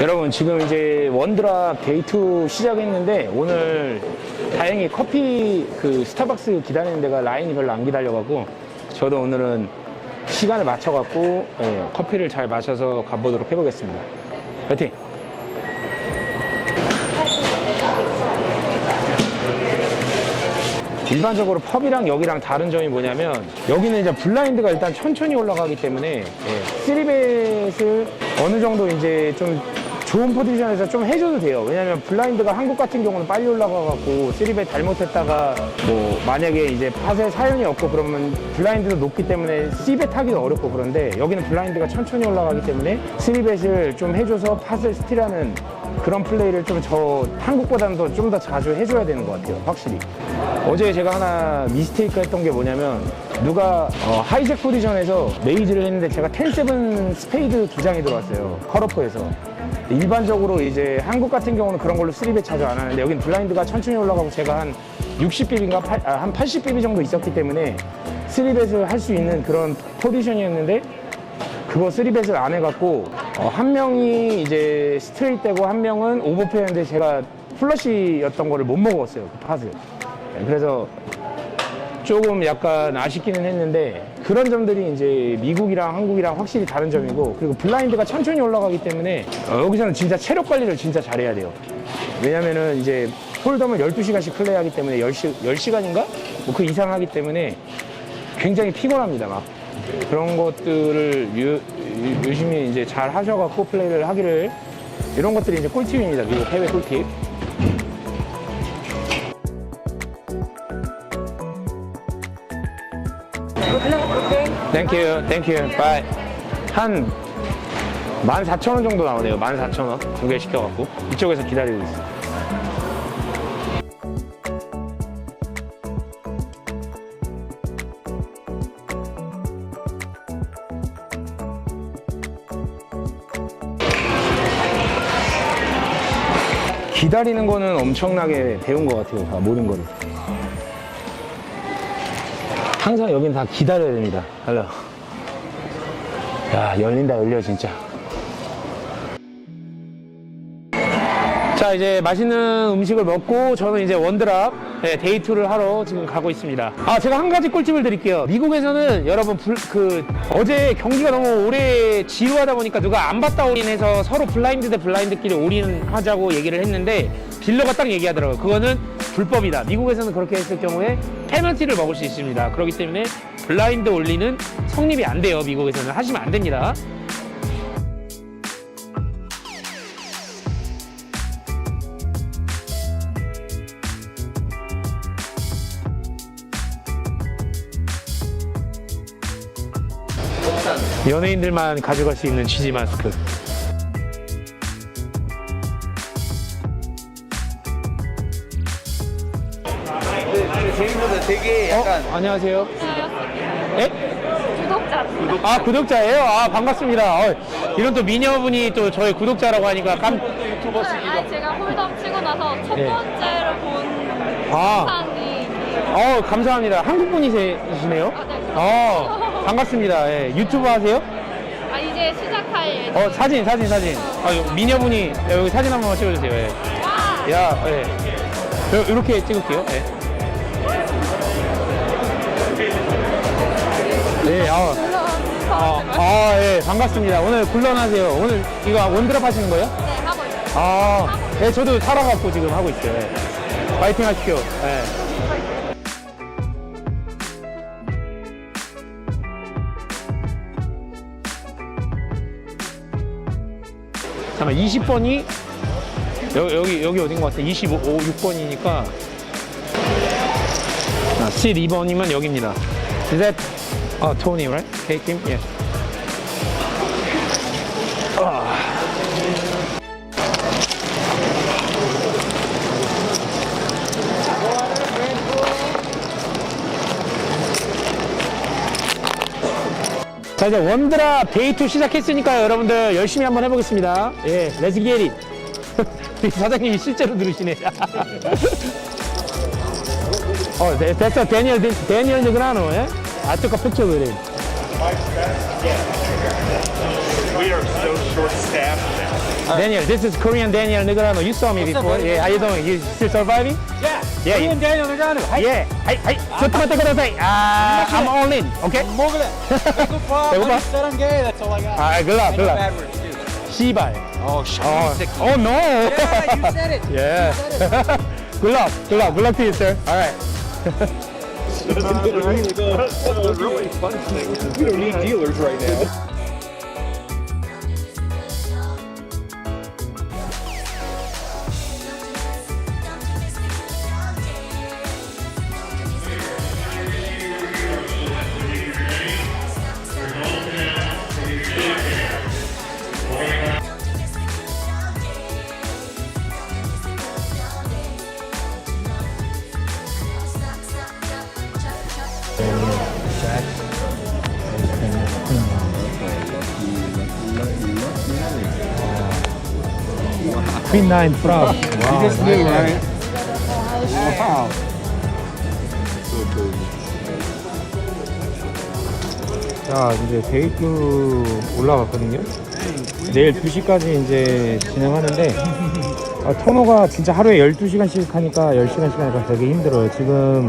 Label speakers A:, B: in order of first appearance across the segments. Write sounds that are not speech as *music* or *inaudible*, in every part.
A: 여러분 지금 이제 원드랍 데이2 시작했는데 오늘 다행히 커피 그 스타벅스 기다리는 데가 라인이 별로 안 기다려갖고 저도 오늘은 시간을 맞춰갖고 예, 커피를 잘 마셔서 가보도록 해보겠습니다. 파이팅! 일반적으로 펍이랑 여기랑 다른 점이 뭐냐면 여기는 이제 블라인드가 일단 천천히 올라가기 때문에 예, 쓰리벳을 어느 정도 이제 좀 좋은 포지션에서 좀 해줘도 돼요. 왜냐면 블라인드가 한국 같은 경우는 빨리 올라가갖고 쓰리벳 잘못했다가 뭐 만약에 이제 팟에 사연이 없고 그러면 블라인드도 높기 때문에 C벳 하기도 어렵고 그런데 여기는 블라인드가 천천히 올라가기 때문에 쓰리벳을 좀 해줘서 팟을 스틸하는 그런 플레이를 좀 저 한국보다는 더 좀 더 자주 해줘야 되는 것 같아요. 확실히. 어제 제가 하나 미스테이크 했던 게 뭐냐면 누가 어, 하이잭 포지션에서 메이즈를 했는데 제가 10-7 스페이드 두 장이 들어왔어요. 컬러프에서. 일반적으로 이제 한국 같은 경우는 그런 걸로 3배 자주 안 하는데 여긴 블라인드가 천천히 올라가고 제가 한 60빕인가 한 80빕이 정도 있었기 때문에 3벳을 할 수 있는 그런 포지션이었는데 그거 3벳을 안 해갖고 어, 한 명이 이제 스트레이트 되고 한 명은 오버페였는데 제가 플러시였던 거를 못 먹었어요 그 팟을. 네, 그래서 조금 약간 아쉽기는 했는데 그런 점들이 이제 미국이랑 한국이랑 확실히 다른 점이고 그리고 블라인드가 천천히 올라가기 때문에 어, 여기서는 진짜 체력 관리를 진짜 잘해야 돼요. 왜냐면은 이제 홀덤을 12시간씩 플레이하기 때문에 10시, 10시간인가? 뭐 그 이상 하기 때문에 굉장히 피곤합니다 막. 그런 것들을 유, 유- 유심히 이제 잘 하셔갖고 플레이를 하기를 이런 것들이 이제 꿀팁입니다 미국 해외 꿀팁 땡큐 땡큐 바이 한 14,000원 정도 나오네요. 14,000원 두 개 시켜갖고. 이쪽에서 기다리고 있어요. 기다리는 거는 엄청나게 배운 것 같아요. 다 모든 거를 항상 여긴 다 기다려야 됩니다. 할로. 야, 열린다, 열려, 진짜. 자, 이제 맛있는 음식을 먹고 저는 이제 원드랍 네, 데이투를 하러 지금 가고 있습니다. 아, 제가 한 가지 꿀팁을 드릴게요. 미국에서는 여러분 불, 그 어제 경기가 너무 오래 지루하다 보니까 누가 안 봤다 올인해서 서로 블라인드 대 블라인드끼리 올인하자고 얘기를 했는데 딜러가 딱 얘기하더라고요. 그거는 불법이다. 미국에서는 그렇게 했을 경우에 페널티를 먹을 수 있습니다. 그렇기 때문에 블라인드 올리는 성립이 안 돼요. 미국에서는 하시면 안 됩니다. 연예인들만 가져갈 수 있는 취지 마스크.
B: 약간
A: 어? 안녕하세요. 예?
C: 구독자.
A: 아 구독자예요? 아 반갑습니다. 어, 이런 또 미녀분이 또 저의 구독자라고 하니까 깜.
C: 아, 제가 홀덤 치고 나서 첫
A: 예.
C: 번째로 본
A: 아,
C: 영상이
A: 어 감사합니다. 한국 분이시네요?
C: 아, 네.
A: 어 반갑습니다. 예, 유튜브 하세요?
C: 아 이제 시작할 예정.
A: 어 사진 사진 사진. 아 요- 미녀분이 여기 사진 한 번만 찍어주세요. 예.
C: 와,
A: 야, 예. 요- 이렇게 찍을게요. 예. 네, 아, 아,
C: 처음
A: 아, 예, 반갑습니다. 오늘 굴러나세요. 오늘 이거 원드랍 하시는 거예요?
C: 네 하고 있어요.
A: 아, 예, 저도 살아갖고 지금 하고 있어요. 예. 파이팅 하십시오. 예. 잠깐만, 20번이 여기, 여기, 여기 어딘 것 같아? 25, 6번이니까. 아, 12번이면 여기입니다. That, 아, Tony, right? Okay, Kim? Yeah. 자 이제 원드랍 데이2 시작했으니까요 여러분들 열심히 한번 해보겠습니다 예 렛츠 기릿 *laughs* 사장님이 실제로 들으시네 *laughs* 어 네, 됐어 데니얼 데니얼 느그라노 예? I took a picture with it.
D: We are so
B: short-staffed now.
E: Daniel, this is Korean Daniel Negreanu. You saw me before. Up, yeah, how you doing? You still surviving?
D: Yeah.
E: Yeah.
D: Korean you, Daniel Negreanu. Hi.
E: Yeah. Hey, hey. Uh, I'm all in. Okay.
D: Move it. *laughs* 배고파.
E: 배고파.
D: That's all I got.
E: Alright, good luck. Good luck.
D: Bad words too. oh,
E: oh. oh no.
D: Yeah, you said it. *laughs*
E: Yeah. You said it. *laughs* good luck. Good luck. Good luck to you, sir. All right
B: the really fun thing is we don't need dealers right now.
E: Queen Nine Frog. Wow.
D: This new, right? Wow.
E: 자, 이제 데이트 올라갔거든요. 내일 2시까지 이제 진행하는데, 아, 터너가 진짜 하루에 12시간씩 하니까 10시간씩 하니까 되게 힘들어요. 지금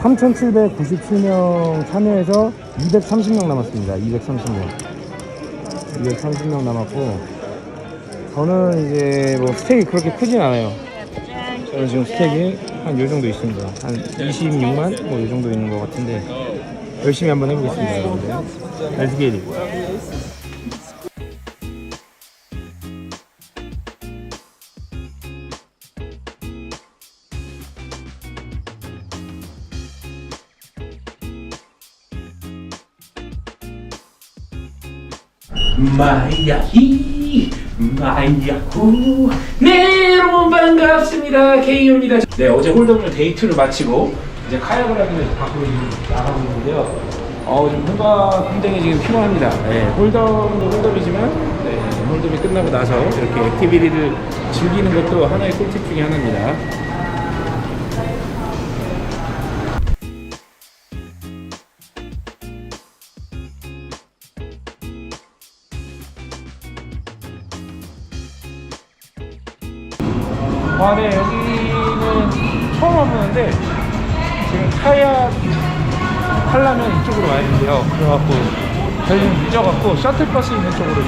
E: 3,797명 참여해서 230명 남았습니다. 230명. 230명 남았고, 저는 이제 뭐 스택이 그렇게 크진 않아요. 저는 지금 스택이 한 요 정도 있습니다. 한 26만? 뭐 요 정도 있는 것 같은데, 열심히 한번 해보겠습니다, 여러분들. It.
A: 마야히 마야후 네 여러분 반갑습니다. 케이오입니다. 네 어제 홀더블 데이트를 마치고 이제 카약을 위해서 밖으로 나가고 있는데요. 어좀 뭔가 굉장히 지금 피곤합니다. 네 홀더도 홀더이지만 네 홀더이 끝나고 나서 이렇게 액티비티를 즐기는 것도 하나의 꿀팁 중에 하나입니다 아, 네, 여기는 처음 와보는데, 지금 카약 하려면 이쪽으로 와야 된대요. 그래갖고, 저희 좀 늦어갖고, 셔틀버스 있는 쪽으로 좀.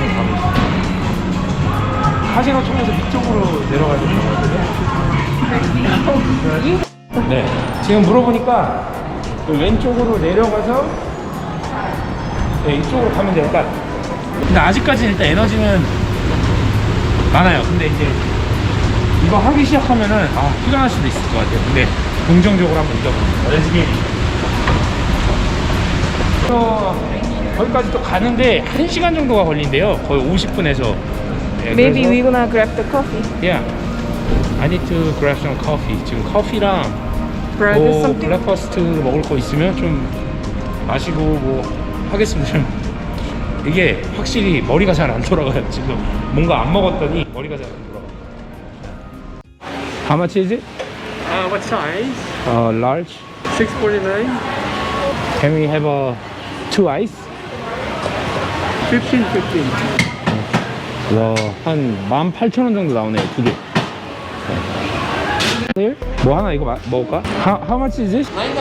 A: 카지노 통해서 위쪽으로 내려가야 된다고 하거든요. 네, 지금 물어보니까, 그 왼쪽으로 내려가서, 네, 이쪽으로 가면 돼요. 그러니까, 근데 아직까지는 일단 에너지는 많아요. 근데 이제, 이거 하기 시작하면은 아 피곤할 수도 있을 것 같아요. 근데 긍정적으로 한번 이겨봅니다. 레즈기. 어, 거기까지 또 가는데 1시간 정도가 걸린대요. 거의 50분에서.
F: Maybe we gonna grab the coffee.
A: Yeah. I need to grab some coffee. 지금 커피랑
F: Grab
A: 뭐
F: something.
A: 블랙퍼스트 먹을 거 있으면 좀 마시고 뭐 하겠습니다. 좀 이게 확실히 머리가 잘 안 돌아가요. 지금 뭔가 안 먹었더니 머리가 잘 안 돌아가. How much is it?
D: Uh, what size?
A: Uh, large.
D: 649.
A: Can we have a two ice?
D: 15, 15.
A: 와, 한 18,000원 정도 나오네요, 두 개. 네. 뭐 하나 이거 마, 먹을까? How, how much is this?
D: $9 and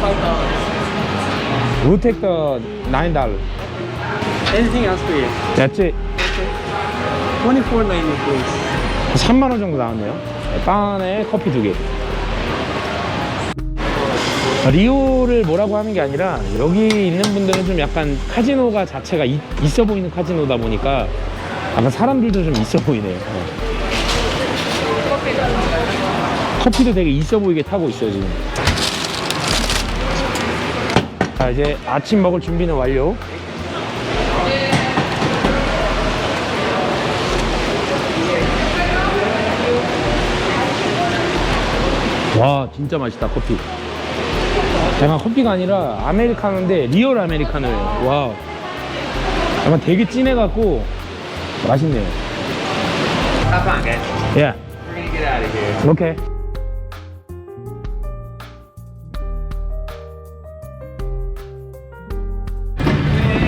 D: $5.
A: We'll take the nine dollar.
D: Anything else for you?
A: That's it.
D: 24.90 please.
A: 3만 원 정도 나왔네요. 빵 안에 커피 두 개. 리오를 뭐라고 하는 게 아니라 여기 있는 분들은 좀 약간 카지노가 자체가 이- 있어 보이는 카지노다 보니까 약간 사람들도 좀 있어 보이네요. 어. 커피도 되게 있어 보이게 타고 있어요 지금. 자 이제 아침 먹을 준비는 완료. 와 진짜 맛있다 커피. 약간 커피가 아니라 아메리카노인데 리얼 아메리카노예요. 와 약간 되게 진해갖고 맛있네요.
D: Have fun, guys.
A: 예.
D: We're gonna get out of here.
A: 오케이.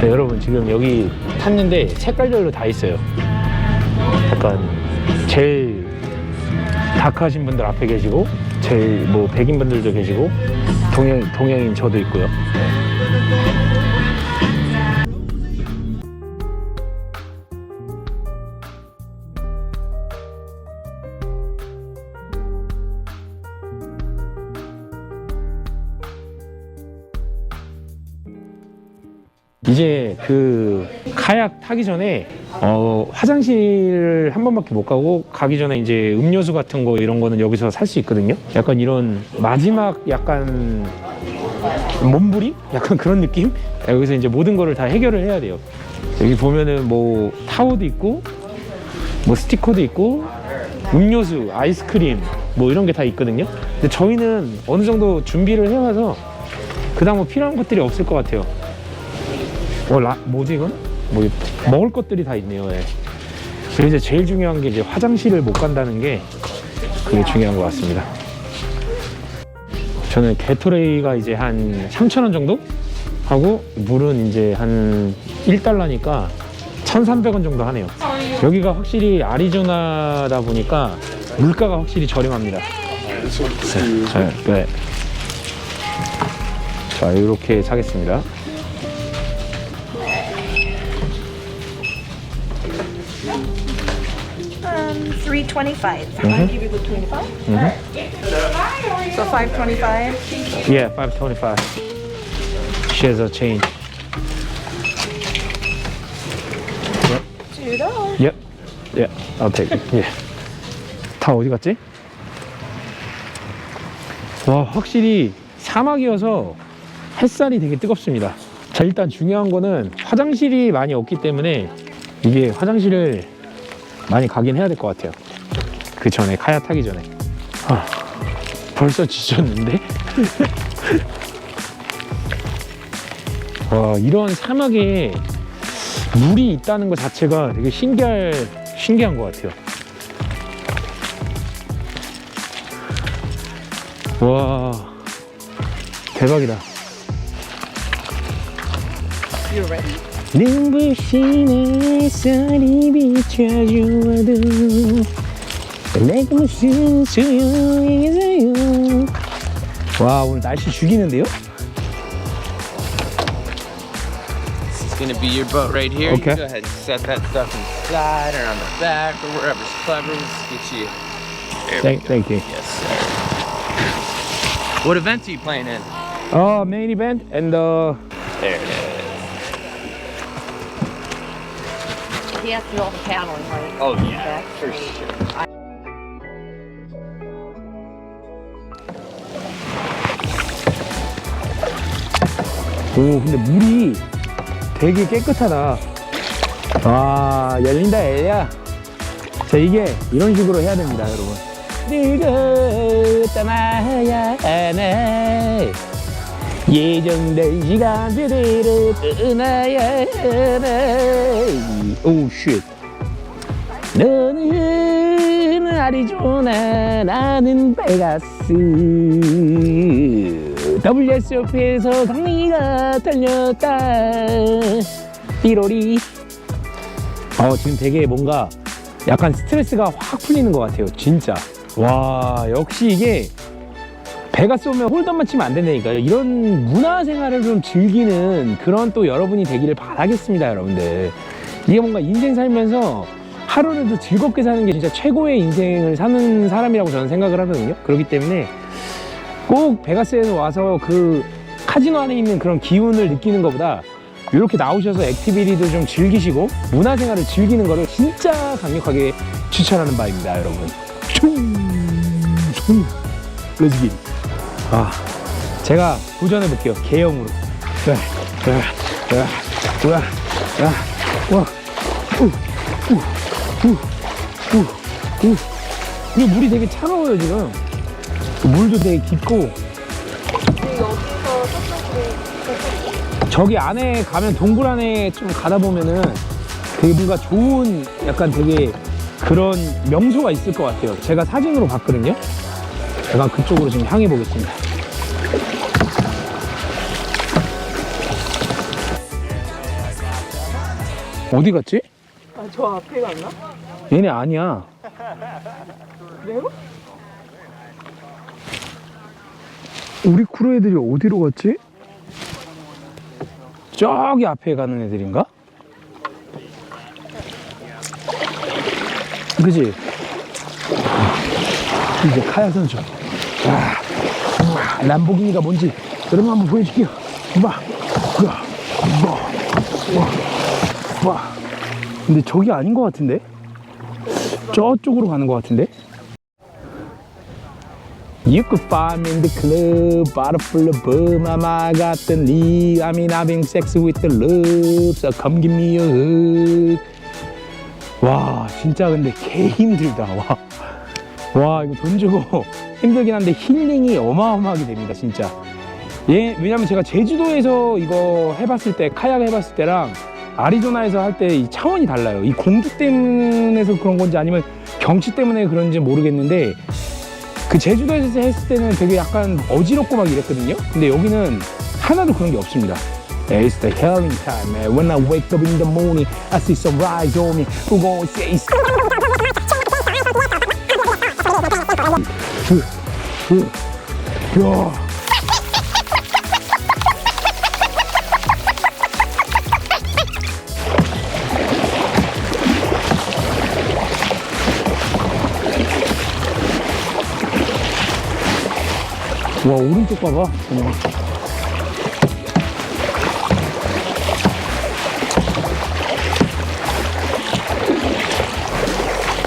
A: 네, 여러분 지금 여기 탔는데 색깔별로 다 있어요. 약간 제일 다크하신 분들 앞에 계시고 제일 뭐 백인 분들도 계시고 동양 동양인 저도 있고요. 이제 그 카약 타기 전에 어 화장실 한 번밖에 못 가고 가기 전에 이제 음료수 같은 거 이런 거는 여기서 살 수 있거든요. 약간 이런 마지막 약간 몸부림? 약간 그런 느낌? 여기서 이제 모든 거를 다 해결을 해야 돼요. 여기 보면은 뭐 타워도 있고 뭐 스티커도 있고 음료수, 아이스크림 뭐 이런 게 다 있거든요. 근데 저희는 어느 정도 준비를 해와서 그다음 뭐 필요한 것들이 없을 것 같아요. 어, 라, 뭐지 이건? 뭐 이- 먹을 것들이 다 있네요. 예. 그리고 이제 제일 중요한 게 이제 화장실을 못 간다는 게 그게 중요한 것 같습니다. 저는 게토레이가 이제 한 3,000원 정도 하고 물은 이제 한 1달러니까 1,300원 정도 하네요. 여기가 확실히 아리조나다 보니까 물가가 확실히 저렴합니다. 네, 네. 자, 이렇게 사겠습니다.
G: Um, three twenty-five. I'll give you the twenty-five. So five twenty-five.
A: Yeah, 525. She has a change.
G: Two dollars.
A: Yep. Yeah, I'll take it. Yeah. 다 어디 갔지? 와, 확실히 사막이어서 햇살이 되게 뜨겁습니다. 자, 일단 중요한 거는 화장실이 많이 없기 때문에 이게 화장실을 많이 가긴 해야 될 것 같아요. 그 전에 카야 타기 전에. 아, 벌써 지쳤는데? *laughs* 와, 이런 사막에 물이 있다는 것 자체가 되게 신기할, 신기한 것 같아요. 와, 대박이다. 눈부신 햇살이 비춰주어도 내가 무슨 소용이겠어요 와 오늘 날씨 죽이는데요?
H: It's gonna be your boat right here.
A: Okay.
H: You go ahead and set that stuff inside or on the back or wherever's clever. Let's get you. There we
A: Thank,
H: go.
A: thank you.
H: Yes, sir. What events are you playing in?
A: 어 메인 이벤트 and the
H: There it is.
G: He has to do all the paddling, right?
H: Oh yeah, for sure.
A: 오 근데 물이 되게 깨끗하다. 와 열린다 엘야 자 이게 이런 식으로 해야 됩니다 여러분 늙어 떠나야 하나 예정된 시간표대로 떠나야 하나 오쉣. 너는 아리조나 나는 베가스 WSOP에서 강민이가 달렸다. 띠로리. 어 지금 되게 뭔가 약간 스트레스가 확 풀리는 것 같아요 진짜. 와 역시 이게 베가스 오면 홀덤만 치면 안 된다니까요. 이런 문화생활을 좀 즐기는 그런 또 여러분이 되기를 바라겠습니다 여러분들. 이게 뭔가 인생 살면서 하루를 더 즐겁게 사는 게 진짜 최고의 인생을 사는 사람이라고 저는 생각을 하거든요. 그렇기 때문에 꼭 베가스에서 와서 그 카지노 안에 있는 그런 기운을 느끼는 것보다 이렇게 나오셔서 액티비티도 좀 즐기시고 문화생활을 즐기는 거를 진짜 강력하게 추천하는 바입니다 여러분. 렛츠기 아 제가 도전해 볼게요 우. 이거 물이 되게 차가워요 지금 물도 되게 깊고 저기 안에 가면 동굴 안에 좀 가다 보면은 되게 뭔가 좋은 약간 되게 그런 명소가 있을 것 같아요 제가 사진으로 봤거든요 제가 그쪽으로 지금 향해 보겠습니다 어디 갔지?
G: 아, 저 앞에 갔나?
A: 얘네 아니야.
G: 그래요?
A: 우리 크루 애들이 어디로 갔지? 저기 앞에 가는 애들인가? 그지? 이제 카야 선수. 아, 아, 람보기니가 뭔지 여러분 한번 보여줄게요. 봐. 와, 와, 와. 근데 저기 아닌 것 같은데? 저쪽으로 가는 것 같은데? You could find me in the club, bottle full of bum. Mama got the lead. I mean, I've been sexy with the love, so come give me a hug. 와, 진짜 근데 개 힘들다. 와, 와 이거 돈 주고 *laughs* 힘들긴 한데 힐링이 어마어마하게 됩니다, 진짜. 예, 왜냐면 제가 제주도에서 이거 해봤을 때, 카약 해봤을 때랑 아리조나에서 할 때 이 차원이 달라요. 이 공기 때문에서 그런 건지 아니면 경치 때문에 그런지 모르겠는데 그 제주도에서 했을 때는 되게 약간 어지럽고 막 이랬거든요. 근데 여기는 하나도 그런 게 없습니다. It's the healing time, man. When I wake up in the morning, I see sunrise on me. Who gon' say it's... 흐, 흐, 야. 와 오른쪽 봐봐. 그냥.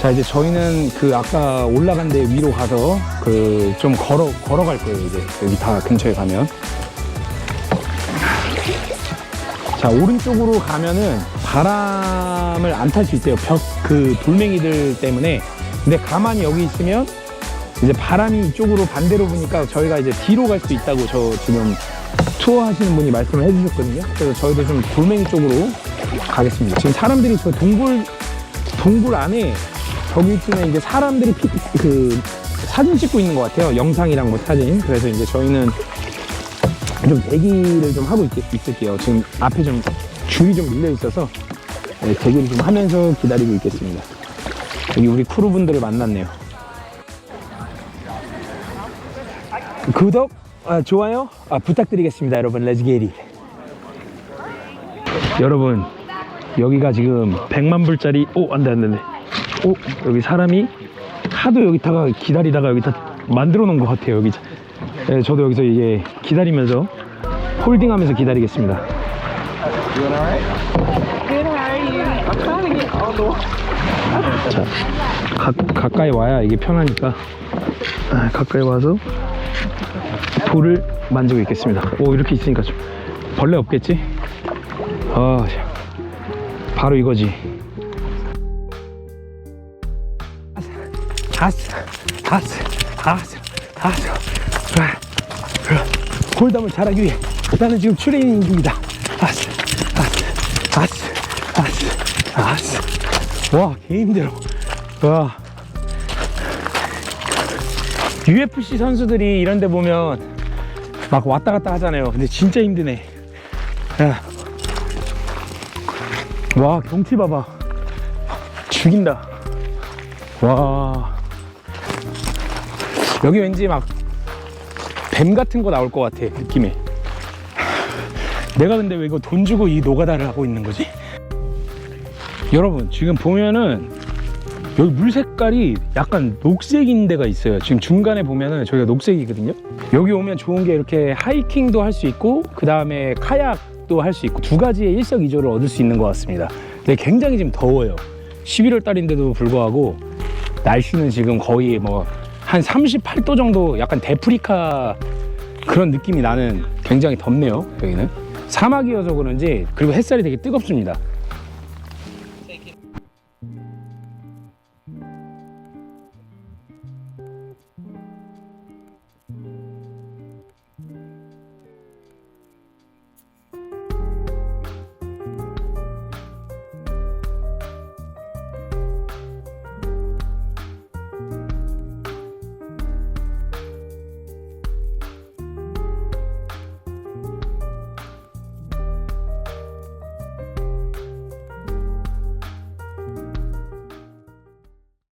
A: 자 이제 저희는 그 아까 올라간 데 위로 가서 그 좀 걸어 걸어갈 거예요 이제. 여기 다 근처에 가면. 자 오른쪽으로 가면은 바람을 안 탈 수 있대요. 벽 그 돌멩이들 때문에. 근데 가만히 여기 있으면 이제 바람이 이쪽으로 반대로 부니까 저희가 이제 뒤로 갈 수 있다고 저 지금 투어 하시는 분이 말씀을 해주셨거든요. 그래서 저희도 좀 돌멩이 쪽으로 가겠습니다. 지금 사람들이 저 동굴 동굴 안에 저기쯤에 이제 사람들이 피, 그 사진 찍고 있는 것 같아요. 영상이랑 뭐 사진. 그래서 이제 저희는 좀 대기를 좀 하고 있, 있을게요. 지금 앞에 좀 줄이 좀 밀려 있어서 네, 대기를 좀 하면서 기다리고 있겠습니다. 여기 우리 크루분들을 만났네요. 구독, 아, 좋아요 아, 부탁드리겠습니다, 여러분. It. 여러분, 여기가 지금 100만 불짜리, 오, 안 돼, 안 돼, 안 돼. 오, 여기 사람이 하도 여기다가 기다리다가 여기 다 만들어 놓은 것 같아요, 여기. 네, 저도 여기서 이게 기다리면서 홀딩하면서 기다리겠습니다. 자, 가, 가까이 와야 이게 편하니까 아, 가까이 와서 돌을 만지고 있겠습니다. 오 이렇게 있으니까 좀 벌레 없겠지? 아, 바로 이거지. 아스, 아스, 아스, 아스. 홀담을 잘하기 위해 나는 지금 트레이닝 중이다. 아스, 아스, 아스, 아스, 아스. 와, 개 힘들어. 와. UFC 선수들이 이런 데 보면 막 왔다 갔다 하잖아요. 근데 진짜 힘드네. 야. 와, 경치 봐봐. 죽인다. 와. 여기 왠지 막 뱀 같은 거 나올 것 같아, 느낌에. 내가 근데 왜 이거 돈 주고 이 노가다를 하고 있는 거지? 여러분, 지금 보면은 여기 물 색깔이 약간 녹색인 데가 있어요. 지금 중간에 보면은 저희가 녹색이거든요. 여기 오면 좋은 게 이렇게 하이킹도 할 수 있고 그 다음에 카약도 할 수 있고 두 가지의 일석이조를 얻을 수 있는 것 같습니다. 근데 굉장히 지금 더워요. 11월 달인데도 불구하고 날씨는 지금 거의 뭐 한 38도 정도 약간 데프리카 그런 느낌이 나는 굉장히 덥네요. 여기는 사막이어서 그런지 그리고 햇살이 되게 뜨겁습니다.